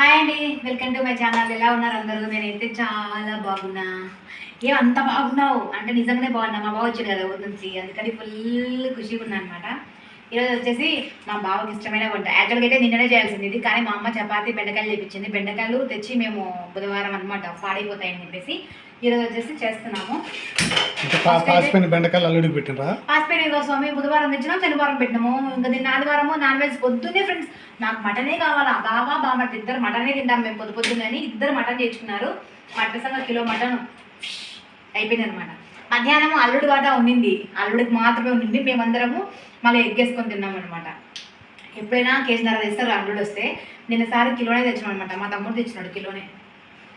Hi అండి welcome to my channel. ఎలా ఉన్నారు అందరూ? నేనైతే చాలా బాగున్నా. ఏం అంత బాగున్నావు? అంటే నిజంగానే బాగున్నా. మా బావ వచ్చాడు కదా ఊరి నుంచి. అందుకని ఫుల్ ఖుషిగా ఉన్నా అనమాట ఈరోజు వచ్చేసి మా బావకి ఇష్టమైన వంట. యాక్చువల్గా అయితే నిన్ననే చేయాల్సింది ఇది కానీ మా అమ్మ చపాతి బెండకాయలు తెప్పించింది బెండకాయలు తెచ్చి మేము బుధవారం అనమాట పాడైపోతాయని చెప్పేసి ఈరోజు వచ్చేసి చేస్తున్నాము. పాసిపోయిన బెండకాయలు అల్లుడికి పెట్టినరా? పాసిపోయిన ఇదిగో స్వామి బుధవారం తెచ్చినాం శనివారం పెట్టినాము. ఇంకా దీన్ని ఆదివారము నాన్ వెజ్ పొద్దున్నే ఫ్రెండ్స్ నాకు మటనే కావాలా? బావా బామర్ది ఇద్దరు మటనే తింటాం మేము పొద్దు పొద్దున్నే ఇద్దరు మటన్ తెచ్చుకున్నారు మటన్ సంగ కిలో మటన్ అయిపోయింది అనమాట మధ్యాహ్నం అల్లుడి వాట ఉండింది. అల్లుడికి మాత్రమే ఉండింది. మేమందరము మళ్ళీ ఎగ్గేసుకొని తిన్నాం అనమాట ఎప్పుడైనా కేజీన్నర తెస్తారు అల్లుడు వస్తే. నిన్నసారి కిలోనే తెచ్చినాం అనమాట మా తమ్ముడు తెచ్చినాడు కిలోనే.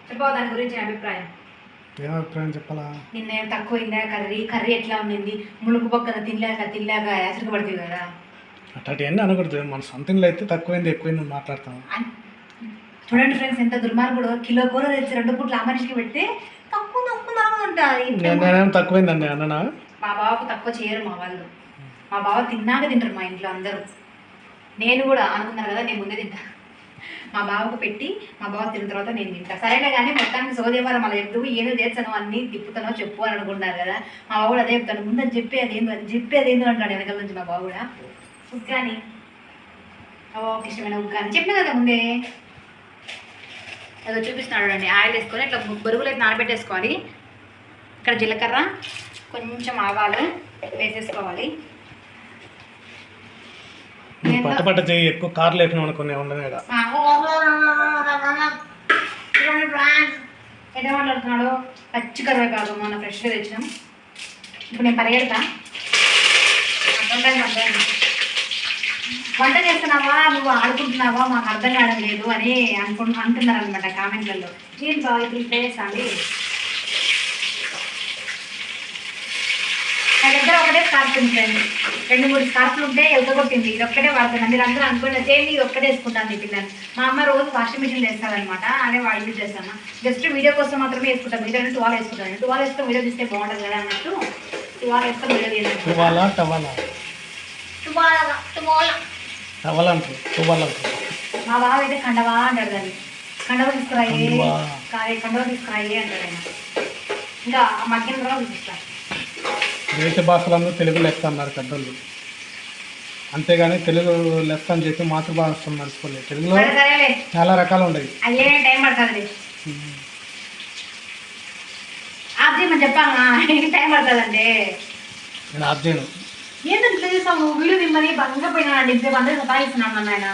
చెప్పవా దాని గురించి అభిప్రాయం? అభిప్రాయం చెప్పాలా? నిన్న ఏం తక్కువైందా కర్రీ కర్రీ ఎట్లా ఉండింది? ములుగు పక్కన తినలేక తినలేక యాసరికి పడుతుంది కదా. అట్లాంటి అన్నీ అనకూడదు. మన సొంతంలో అయితే తక్కువైంది ఎక్కువైంది మాట్లాడతాం. చూడండి ఫ్రెండ్స్ ఎంత దుర్మార్గుడు. కిలో కూర తెచ్చి రెండు పూట్లు ఆ మనిషికి పెడితే తక్కువ తక్కువ నేనేం తక్కువైందండి అన్ననా? మా బావకు తక్కువ చేయరు మా వాళ్ళు. మా బావ తిన్నాక తింటారు మా ఇంట్లో అందరూ. నేను కూడా అనుకున్నాను కదా నేను ముందే తింటా. మా బావకు పెట్టి మా బావ తిన్న తర్వాత నేను తింటా. సరేలే కానీ మొత్తానికి సోదేవారం మళ్ళీ ఎప్పుడు? ఏదో చేస్తాను అన్ని తిప్పుతానో చెప్పు అని అనుకుంటున్నారు కదా. మా బావ కూడా అదే చెప్తాను ముందు అది చెప్పి అదేందో అది చెప్పి అదేందో అంటాడు వెనకాల నుంచి మా బావ కూడా. ఉగ్గాని. ఓకే ఇష్టమైన ఉగ్గాని. చెప్పిన కదా ముందే. అదో చూపిస్తున్నాడు అండి ఆయిల్ వేసుకొని ఇట్లా బొరుగులు అయితే నానబెట్టేసుకోవాలి ఇక్కడ జీలకర్ర కొంచెం ఆవాలు వేసేసుకోవాలి పట్ట పట్ట చేయి ఎక్కువ కార్లు లేపినావు అనుకునే ఉండదు ఎట్లా మాట్లాడుతున్నాడు పచ్చి కరివేపాకు మొన్న ఫ్రెష్గా తెచ్చినాం ఇప్పుడు నేను పరిగెడతా అర్థం అర్థం వంట చేస్తున్నావా? నువ్వు ఆడుకుంటున్నావా? మాకు అర్థం కావడం లేదు అని అనుకు అంటున్నారు అనమాట కామెంట్లలో. నేను బాగా ఇప్పుడు చేస్తాండి నా దగ్గర ఒకటే స్కార్ఫ్ ఉంటుంది రెండు మూడు స్కార్ఫ్లు ఉంటే ఎలకగొట్టింది. ఇది ఒక్కటే వాడుతున్నాను మీరు అందరూ అనుకున్న సేమ్ ఇది ఒక్కటే వేసుకుంటాను ఈ మా అమ్మ రోజు వాషింగ్ మిషన్ వేస్తారనమాట అదే వాళ్ళు యూజ్ చేస్తాను. జస్ట్ వీడియో కోసం మాత్రమే వేసుకుంటాను వీడియో టువాల్ వేసుకుంటాను. టువాల్ వేసుకొని వీడియో తీస్తే బాగుంటుంది కదా అన్నట్టు. టువాల్ వేసుకొని వీడియో తీయాలి టువాలా అంటారు అంటారు మా బావ అయితే కండవా అంటాడు దాన్ని. కండవ తీసుకురాయి. కాదే కండవ. తీసుకురాయి అంటాడు ఆయన. ఇంకా ఆ మధ్యన కూడా చూపిస్తా. దేశ భాషలందరూ తెలుగు లెక్క అన్నారు పెద్దోళ్ళు. అంతేగాని తెలుగు లెక్క అని చెప్పి మాతృభాష మర్చిపోలేదు. తెలుగులో చాలా రకాలు ఉన్నాయి అయ్యే టైం పడుతుంది ఆప్ చేయమని చెప్పాలా టైం పడుతుందండి నేను ఆఫ్ చేయను. ఏంటంటే ఇట్లా చేస్తాము వీడియో మిమ్మల్ని బంగా పోయినానండి ఇద్దరు అందరూ సతాయిస్తున్నాను నన్ను ఆయన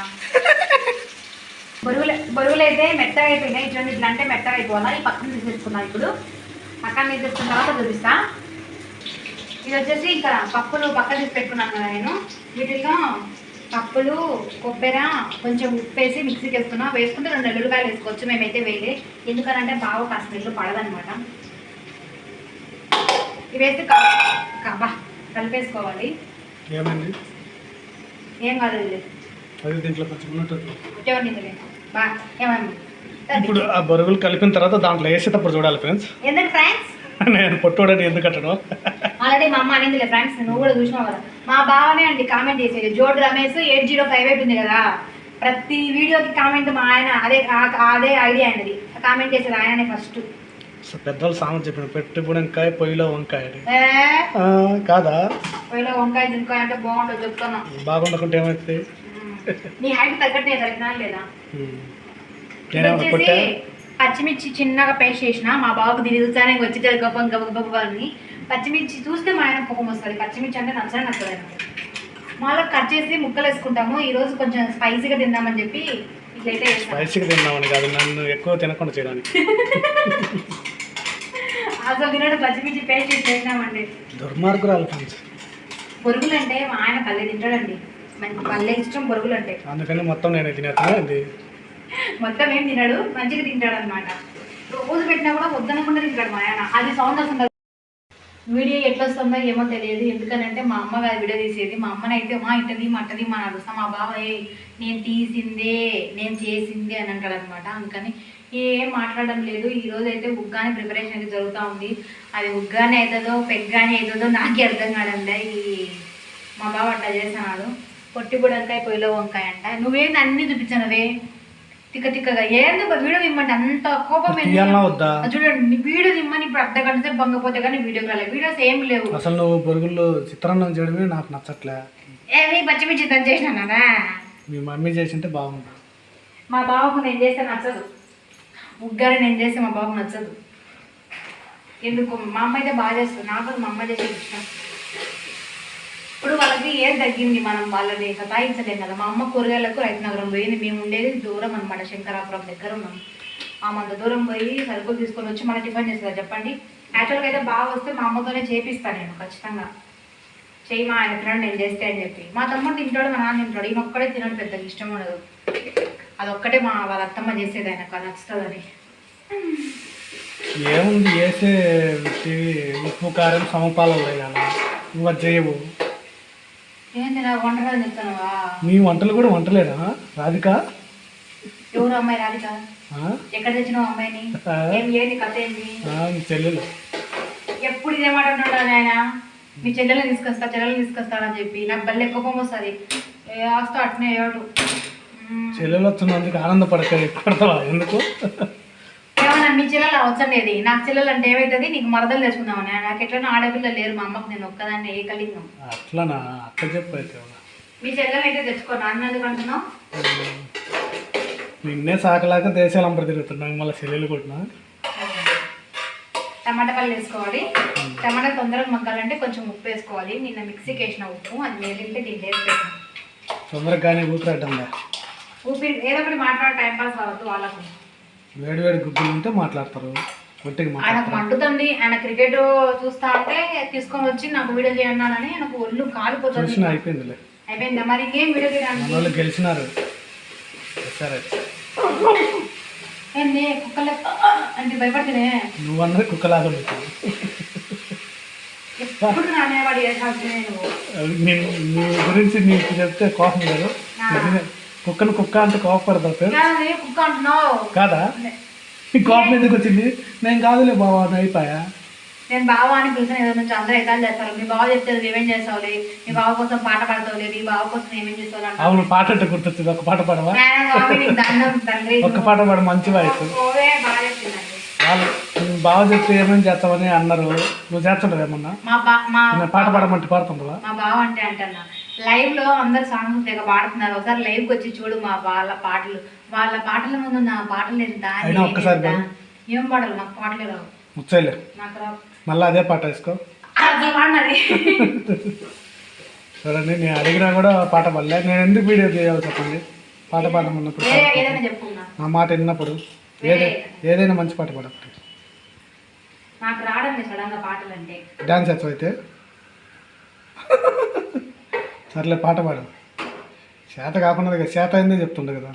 బరువులు బరువులు అయితే మెత్తగా అయిపోయినాయి ఇట్లా ఇట్లా అంటే మెత్తగా అయిపోవాలా ఈ పక్కన తీసేసుకున్నా ఇప్పుడు. పక్కన తీసేసుకున్న తర్వాత చూపిస్తా. ఇది వచ్చేసి ఇక్కడ పప్పులు పక్కన తీసి పెట్టుకున్నాను కదా నేను. వీటిలో పప్పులు కొబ్బరి కొంచెం ఉప్పు వేసి మిక్సీకి వేసుకున్నా. వేసుకుంటే రెండు ఎల్లుల్లిపాయలు వేసుకోవచ్చు. మేమైతే వేయలే. ఎందుకనంటే బాగా కాస్త స్మెల్ పడదనమాట ఇవి వేసి కాబా కలిపేసుకోవాలి. ఏమైంది? ఏం కాదు ఇది అది దీంట్లో కొంచెం ఉన్నట్టు. బా ఇప్పుడు ఆ బరుగులు కలిపిన తర్వాత దాంట్లో వేసేటప్పుడు చూడాలి ఫ్రెండ్స్. ఎందుకు ఫ్రెండ్స్? నేను పొట్టోడని ఎందుకు అంటాను? ఆల్రెడీ మా అమ్మ అనిందిలే ఫ్రెండ్స్ నువ్వు కూడా చూసినావు కదా. మా బావనే అండి కామెంట్ చేసేది జోడ్ రమేష్ ఎయిట్ జీరో ఫైవ్ అయిపోయింది కదా. ప్రతి వీడియోకి కామెంట్ మా ఆయన అదే అదే ఐడియా అయినది కామెంట్ చేసేది ఆయననే ఫస్ట్. పెద్దోళ్ళు సామెత చెప్పిన పెట్టు వంకాయ పొయ్యిలో వంకాయ కాదా? ఒకవేళ వంకాయ అంటే బాగుండకుంటే ఏమవుతుంది నీ హైట్ తగ్గట్టు నేను తగ్గినా లేదా పచ్చిమిర్చి చిన్నగా పేస్ట్ చేసిన మా బాబుకి దిగుతానే వచ్చి గబ్బ గబ్బ అని. పచ్చిమిర్చి చూస్తే మా ఆయన కోపం వస్తుంది. పచ్చిమిర్చి అంటే నచ్చని ఆయనకు మాలో కట్ చేసి ముక్కలు వేసుకుంటాము ఈ రోజు కొంచెం స్పైసీగా తిందామని చెప్పి స్పైసీగా తిన్నామని కాదు నన్ను ఎక్కువ తినకుండా చేయడానికి. అసలు తినడు పచ్చిమిర్చి పేస్ట్ చేసి చేసినామండి దుర్మార్గురాలు ఫ్రెండ్స్. బొరుగులు అంటే మా ఆయన పల్లె తింటాడండి. మంచి పల్లె ఇష్టం బొరుగులు అంటే అందుకని మొత్తం నేనే తినేస్తాను అది మొత్తం ఏం తినడు మంచిగా తింటాడు అనమాట రోజు పెట్టినా కూడా వద్దనకుండా తింటాడు మా ఆయన. అది సౌండ్ వస్తుంది వీడియో ఎట్లా వస్తుందో ఏమో తెలియదు. ఎందుకనంటే మా అమ్మ గారి వీడియో తీసేది. మా అమ్మని అయితే మా ఇట్టది మట్టది మా నడుస్తాం మా బాబాయ్ నేను తీసిందే నేను చేసిందే అని అంటాడు అనమాట అందుకని ఏం మాట్లాడడం లేదు. ఈ రోజు అయితే ఉగ్గాని ప్రిపరేషన్ అయితే జరుగుతూ ఉంది. అది ఉగ్గాని అవుతుందో పెగ్గాని అవుతుందో నాకే అర్థం కాదండి. ఈ మా బావ అట్లా చేస్తున్నాడు. పొట్టి బుడంకాయ పొయ్యిలో వంకాయ అంట. నువ్వేంది అన్నీ చూపించానవే? తిక్క తిక్కగా. ఏంది వీడియో ఇమ్మంటే అంత కోపం వద్దా? చూడండి వీడియో ఇమ్మని ఇప్పుడు అర్ధ గంట సేపు బంగపోతే కానీ వీడియోకి రాలేదు వీడియోస్ ఏం లేవు. అసలు నువ్వు బొరుగుల్లో చిత్రాన్నం చేయడమే నాకు నచ్చట్లే. ఏమి పచ్చిమిర్చి దంచి చేసినానా మీ మమ్మీ చేసింటే బాగుంది మా బాబుకు నేను చేస్తే నచ్చదు. ముగ్గారు నేను చేస్తే మా బాబుకు నచ్చదు. ఎందుకు? మా అమ్మ అయితే బాగా చేస్తుంది. నాకు మా అమ్మ చేసే ఇష్టం. వాళ్ళకి ఏం తగ్గింది మనం వాళ్ళని సతాయించలేం కదా. మా అమ్మ కూరగాయలకు రైతు నగరం పోయింది. మేము ఉండేది దూరం అనమాట శంకరాపురం దగ్గర ఉన్నాం. ఆమె అంత దూరం పోయి సరుకులు తీసుకొని వచ్చి మన టిఫిన్ చేస్తారు. చెప్పండి? యాక్చువల్గా అయితే బాగా వస్తే మా అమ్మతోనే చేపిస్తాను నేను ఖచ్చితంగా. చెయ్యి మా ఆయన తినడు నేను చేస్తే అని చెప్పి. మా తమ్ముడు తింటాడు మా నాన్న తింటాడు. ఈయన ఒక్కడే తినడం పెద్దగా. ఇష్టం ఉండదు. అదొక్కటే మా వాళ్ళ అత్తమ్మ చేసేది ఆయనకు. నచ్చుతుందని. ఏముంది? వేసే ఉప్పు కారం సమపాలు వేయాలి నువ్వు చేయవు. నీ వంటలు కూడా వంటలేనా? రాధిక? ఎవరు అమ్మాయి రాధిక? ఎక్కడ తెచ్చినావు అమ్మాయిని? ఏం ఏంది కథ ఆ, నీ చెల్లెలు. ఎప్పుడు ఇదే మాట అంటుంటాను ఆయన మీ చెల్లెల్ని తీసుకొస్తా చెల్లెల్ని తీసుకొస్తానని చెప్పి. నాకు బల్లె కోపం వస్తుంది. ఆస్తో అట్నే ఏడు. చెల్లెలు వచ్చినందుకు ఆనందపడక పడతావా? ఎందుకు? మీ చెల్లెలు అవసరలేదు నాకు చెల్లెలు అంటే ఏమవుతుంది నీకు మరదలు తెచ్చుకుందామని నాకు ఎట్లైనా ఆడపిల్ల లేరు మా అమ్మకు నేను ఒక్కదాన్ని ఏకలింగం. అట్లనా? అట్లా చెప్పు అయితే మీ చెల్లెలు అయితే తెచ్చుకో నాన్న ఎందుకు అంటున్నావు? నిన్నే సాకలాక దేశాలు అంబర్ తిరుగుతున్నావు మళ్ళీ చెల్లెలు కొట్టినా? టమాటా పళ్ళు వేసుకోవాలి. టమాటా తొందరగా మగ్గాలంటే కొంచెం ఉప్పు వేసుకోవాలి. నిన్న మిక్సీకి వేసిన ఉప్పు అది మేలింటే దీంట్లో వేసి పెట్టిన తొందరగా కానీ ఊపిరి ఏదో ఒకటి మాట్లాడే టైం పాస్ కావద్దు వాళ్ళకు. వేడి వేడి ఉంటే మాట్లాడతారు. ఒంటికి ఆయనకు మండుతుంది ఆయన క్రికెట్ చూస్తా అంటే తీసుకొని వచ్చి నాకు వీడియో చేయన్నానని ఆయనకు ఒళ్ళు కాలిపోతుంది చూసిన అయిపోయిందిలే. అయిపోయిందా? మరి ఇంకేం వీడియో మన చేయడానికి వాళ్ళు గెలిచినారు. సరే. ఏంది? కుక్కలే అంటే భయపడుతునే? నువ్వన్నది కుక్కలాగా మీకు ఎప్పుడు నానే వాడు నువ్వు? నీ నీ గురించి నీకు చెప్తే కోపం లేదు. నిజమే. కుక్కను కుక్క అంటే పేరు? కాదు కుక్క అంటున్నావు. కాదా? నీ కోపం ఎందుకు వచ్చింది? నేను కాదులే బావా అని అయిపోయా? నేను బావ అని పిలిచిన ఏదో నుంచి అందరూ ఎదాలు చేస్తారు. మీ బావ చెప్తే ఏమేం చేస్తావులే? మీ బావ కోసం పాట పాడతావులే? మీ బావ కోసం ఏమేం అంటారు. అవును పాట అంటే గుర్తొచ్చింది. ఒక పాట పాడవా? ఒక్క పాట పాడ మంచి వాయిస్. వాళ్ళు బాగా చెప్తే ఏమేమి చేస్తావని అన్నారు. నువ్వు చేస్తుంటావు ఏమన్నా? పాట పాడమంటే పాడుతుంటావా మా బావ అంటే అంటున్నా లైవ్లో అందరు సాంగ్స్ తెగ పాడుతున్నారు. ఒకసారి లైవ్కి వచ్చి చూడు మా వాళ్ళ పాటలు. వాళ్ళ పాటల ముందు నా పాటలు ఎంత అయినా ఒక్కసారి పాడు. ఏం పాడలు నాకు పాటలే రావు. ముచ్చైలే. నాకు రావు. మళ్ళీ అదే పాట వేసుకో. అసలు పాడినది చూడండి నేను అడిగినా కూడా పాట పాడలే నేను ఎందుకు వీడియో చేయాలి చెప్పండి పాట ఏదైనా చెప్పుకున్నా నా మాట విన్నప్పుడు ఏదే ఏదైనా మంచి పాట పాడప్పుడు నాకు రావడం పాటలు అంటే. వచ్చి అయితే? సర్లే పాట పాడు. చేత కాకుండా కదా చేత అయిందే చెప్తుండే కదా.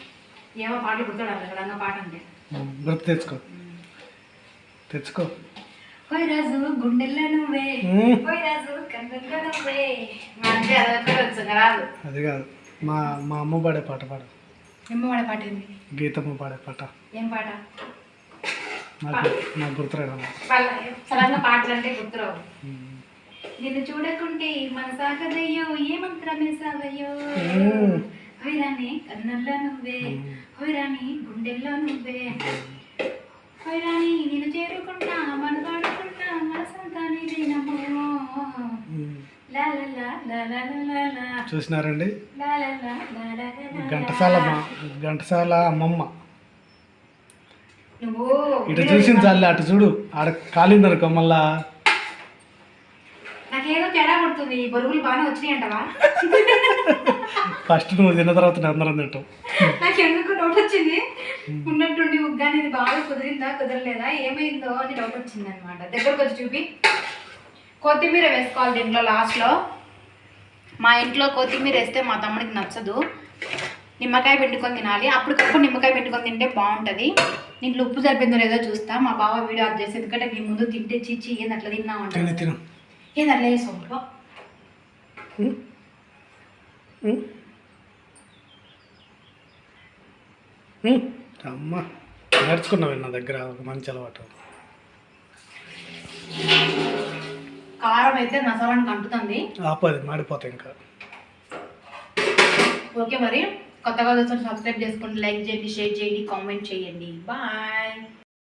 ఏమో పాటలు గుర్తుడాలి సడన్గా పాట అంటే. గుర్తు తెచ్చుకో. తెచ్చుకో. రాజు గుండెల్లో నువ్వే. రాజు కన్నుల్లో నువ్వే. అది కాదు. మా మా అమ్మ పాడే పాట పాడు. పాట ఏంది? గీతమ్మ పాడే పాట. ఏం పాట? నాకు నాకు గుర్తురాడు పాటలు అంటే గుర్తురావు. నిన్ను చూడకుంటే మనసాగదయ్యో ఏ మంత్రమేసావయ్యో హోయ్ రాణి కన్నుల్లో నువ్వే హోయ్ రాణి గుండెల్లో నువ్వే హోయ్ నిన్ను చేరుకుంటా మన పాడుకుంటా మనసంతా నీదేనమ్మో చూసినారండి ఘంటసాల ఘంటసాల అమ్మమ్మ ఇటు చూసిన చాలు అటు చూడు ఆడ కాలిందరు మళ్ళా నాకేదో తేడా కొడుతుంది. ఈ బరువులు బాగానే వచ్చినాయి అంటవా ఫస్ట్ నువ్వు తిన్న తర్వాత అందరం తింటాం. నాకు ఎందుకు డౌట్ వచ్చింది ఉన్నట్టుండి ఉగ్గాని ఇది బాగా కుదిరిందా కుదరలేదా? ఏమైందో అని డౌట్ వచ్చింది అనమాట దగ్గరకు వచ్చి చూపి. కొత్తిమీర వేసుకోవాలి దీంట్లో లాస్ట్లో మా ఇంట్లో కొత్తిమీర వేస్తే మా తమ్ముడికి నచ్చదు. నిమ్మకాయ పెట్టుకొని తినాలి. అప్పటికప్పుడు నిమ్మకాయ పెట్టుకొని తింటే బాగుంటుంది. దీంట్లో ఉప్పు సరిపోయిందో లేదో చూస్తా. మా బావ వీడియో ఆఫ్ చేసి ఎందుకంటే నీ ముందు తింటే చిచ్చి ఏంది అట్లా తిన్నా తిను ఉంటుంది తిను. ఏంది అట్లా. ఉమ్. అమ్మ నేర్చుకున్నావు నా దగ్గర ఒక మంచి అలవాటు. కారం అయితే నసరానికి అంటుతుంది. ఆపది మాడిపోతాయి ఇంకా. ఓకే మరి కొత్తగా చూస్తే సబ్స్క్రైబ్ చేసుకోండి లైక్ చేయండి షేర్ చేయండి కామెంట్ చేయండి. బాయ్